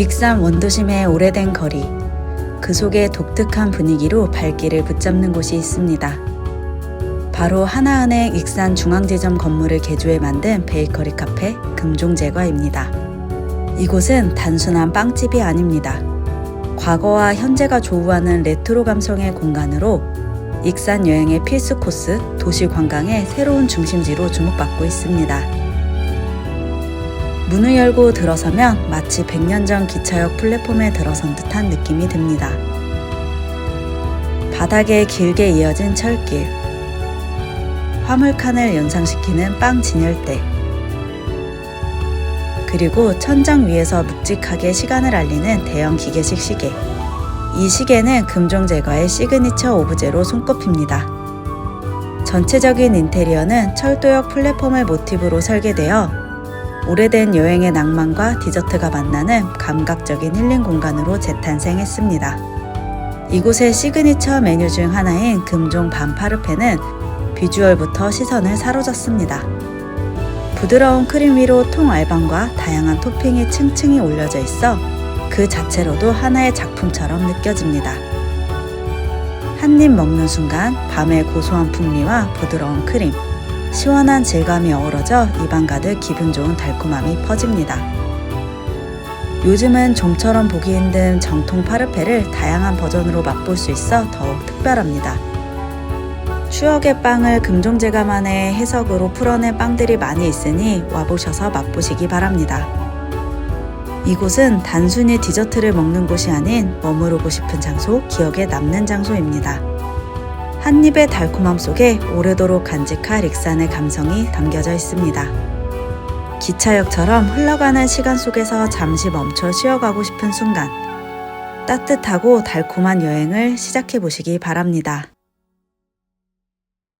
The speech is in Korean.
익산 원도심의 오래된 거리. 그 속에 독특한 분위기로 발길을 붙잡는 곳이 있습니다. 바로 하나은행 익산 중앙지점 건물을 개조해 만든 베이커리 카페 금종제과입니다. 이곳은 단순한 빵집이 아닙니다. 과거와 현재가 조우하는 레트로 감성의 공간으로 익산 여행의 필수 코스, 도시 관광의 새로운 중심지로 주목받고 있습니다. 문을 열고 들어서면 마치 100년 전 기차역 플랫폼에 들어선 듯한 느낌이 듭니다. 바닥에 길게 이어진 철길, 화물칸을 연상시키는 빵 진열대, 그리고 천장 위에서 묵직하게 시간을 알리는 대형 기계식 시계. 이 시계는 금종 제과의 시그니처 오브제로 손꼽힙니다. 전체적인 인테리어는 철도역 플랫폼을 모티브로 설계되어 오래된 여행의 낭만과 디저트가 만나는 감각적인 힐링 공간으로 재탄생했습니다. 이곳의 시그니처 메뉴 중 하나인 금종 반파르페는 비주얼부터 시선을 사로잡습니다. 부드러운 크림 위로 통알밤과 다양한 토핑이 층층이 올려져 있어 그 자체로도 하나의 작품처럼 느껴집니다. 한 입 먹는 순간 밤의 고소한 풍미와 부드러운 크림, 시원한 질감이 어우러져 입안 가득 기분 좋은 달콤함이 퍼집니다. 요즘은 좀처럼 보기 힘든 정통 파르페를 다양한 버전으로 맛볼 수 있어 더욱 특별합니다. 추억의 빵을 금종제가만의 해석으로 풀어낸 빵들이 많이 있으니 와보셔서 맛보시기 바랍니다. 이곳은 단순히 디저트를 먹는 곳이 아닌 머무르고 싶은 장소, 기억에 남는 장소입니다. 한 입의 달콤함 속에 오래도록 간직할 익산의 감성이 담겨져 있습니다. 기차역처럼 흘러가는 시간 속에서 잠시 멈춰 쉬어가고 싶은 순간, 따뜻하고 달콤한 여행을 시작해 보시기 바랍니다.